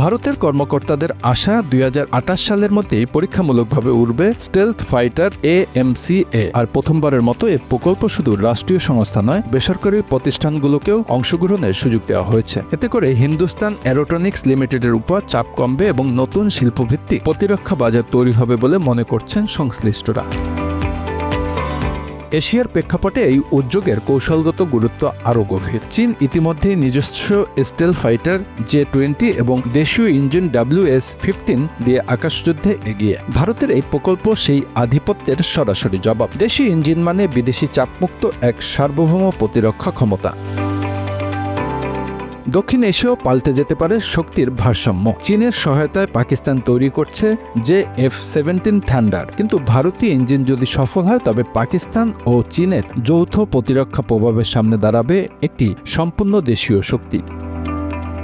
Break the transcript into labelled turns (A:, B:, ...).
A: ভারতের কর্মকর্তাদের আশা দুই হাজার আটাশ সালের মধ্যেই পরীক্ষামূলকভাবে উড়বে স্টেলথ ফাইটার এ আর প্রথমবারের মতো এ প্রকল্প শুধু রাষ্ট্রীয় সংস্থা নয়, বেসরকারি প্রতিষ্ঠানগুলোকেও অংশগ্রহণের সুযোগ দেওয়া হয়েছে। এতে করে হিন্দুস্তান অ্যারোটনিক্স লিমিটেডের উপর চাপ কমবে এবং নতুন শিল্পভিত্তিক প্রতিরক্ষা বাজার তৈরি হবে বলে মনে করছেন সংশ্লিষ্টরা। এশিয়ার প্রেক্ষাপটে এই উদ্যোগের কৌশলগত গুরুত্ব আরও গভীর। চীন ইতিমধ্যে নিজস্ব স্টেল ফাইটার জে টোয়েন্টি এবং দেশীয় ইঞ্জিন ডাব্লিউ এস ফিফটিন দিয়ে আকাশযুদ্ধে এগিয়ে। ভারতের এই প্রকল্প সেই আধিপত্যের সরাসরি জবাব। দেশীয় ইঞ্জিন মানে বিদেশি চাপমুক্ত এক সার্বভৌম প্রতিরক্ষা ক্ষমতা। দক্ষিণ এশিয়াও পাল্টে যেতে পারে শক্তির ভারসাম্য। চীনের সহায়তায় পাকিস্তান তৈরি করছে যে এফ সেভেন্টিন থান্ডার কিন্তু ভারতীয় ইঞ্জিন যদি সফল হয়, তবে পাকিস্তান ও চীনের যৌথ প্রতিরক্ষা প্রভাবের সামনে দাঁড়াবে একটি সম্পূর্ণ দেশীয় শক্তি।